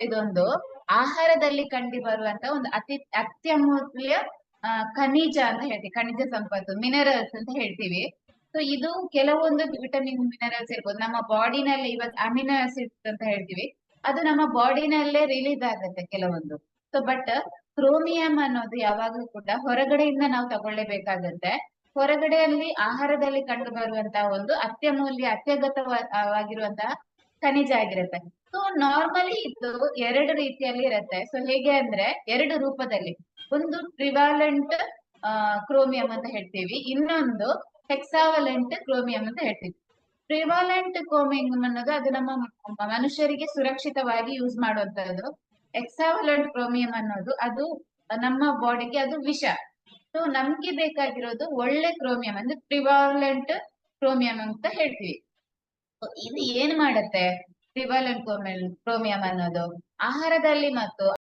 ಇದೊಂದು ಆಹಾರದಲ್ಲಿ ಕಂಡು ಬರುವಂತ ಒಂದು ಅತಿ ಅತ್ಯಮೂಲ್ಯ ಖನಿಜ ಅಂತ ಹೇಳ್ತೀವಿ, ಖನಿಜ ಸಂಪತ್ತು ಮಿನರಲ್ಸ್ ಅಂತ ಹೇಳ್ತೀವಿ. ಸೊ ಇದು ಕೆಲವೊಂದು ವಿಟಮಿನ್ ಮಿನರಲ್ಸ್ ಇರ್ಬೋದು. ನಮ್ಮ ಬಾಡಿನಲ್ಲಿ ಇವತ್ ಅಮಿನೋ ಆಸಿಡ್ಸ್ ಅಂತ ಹೇಳ್ತೀವಿ. ಅದು ನಮ್ಮ ಬಾಡಿನಲ್ಲೇ ರಿಲೀಸ್ ಆಗುತ್ತೆ ಕೆಲವೊಂದು. ಸೊ ಬಟ್ ಕ್ರೋಮಿಯಂ ಅನ್ನೋದು ಯಾವಾಗ್ಲೂ ಕೂಡ ಹೊರಗಡೆಯಿಂದ ನಾವು ತಗೊಳ್ಳೇಬೇಕಾಗತ್ತೆ. ಹೊರಗಡೆಯಲ್ಲಿ ಆಹಾರದಲ್ಲಿ ಕಂಡು ಬರುವಂತಹ ಒಂದು ಅತ್ಯಮೂಲ್ಯ, ಅತ್ಯಗತವಾಗಿರುವಂತಹ ಖನಿಜ ಆಗಿರುತ್ತೆ. ಸೊ ನಾರ್ಮಲಿ ಇದು ಎರಡು ರೀತಿಯಲ್ಲಿ ಇರುತ್ತೆ. ಸೊ ಹೇಗೆ ಅಂದ್ರೆ ಎರಡು ರೂಪದಲ್ಲಿ. ಒಂದು ಟ್ರಿವಾಲೆಂಟ್ ಕ್ರೋಮಿಯಂ ಅಂತ ಹೇಳ್ತೀವಿ. ಇನ್ನೊಂದು ಹೆಕ್ಸಾವಲೆಂಟ್ ಕ್ರೋಮಿಯಂ ಅಂತ ಹೇಳ್ತೀವಿ. ಟ್ರಿವಾಲೆಂಟ್ ಕ್ರೋಮಿಯಂ ಅನ್ನೋದು ಅದು ನಮ್ಮ ಮನುಷ್ಯರಿಗೆ ಸುರಕ್ಷಿತವಾಗಿ ಯೂಸ್ ಮಾಡುವಂತದ್ದು ಎಕ್ಸಾವಲೆಂಟ್ ಕ್ರೋಮಿಯಂ ಅನ್ನೋದು ಅದು ನಮ್ಮ ಬಾಡಿಗೆ ಅದು ವಿಷ. ಸೊ ನಮ್ಗೆ ಬೇಕಾಗಿರೋದು ಒಳ್ಳೆ ಕ್ರೋಮಿಯಂ ಅಂದ್ರೆ ಟ್ರಿವಾಲೆಂಟ್ ಕ್ರೋಮಿಯಂ ಅಂತ ಹೇಳ್ತೀವಿ. ಇದು ಏನ್ ಮಾಡತ್ತೆ? ಟ್ರಿವಾಲೆಂಟ್ ಕ್ರೋಮಿಯಂ ಅನ್ನೋದು ಆಹಾರದಲ್ಲಿ ಮತ್ತು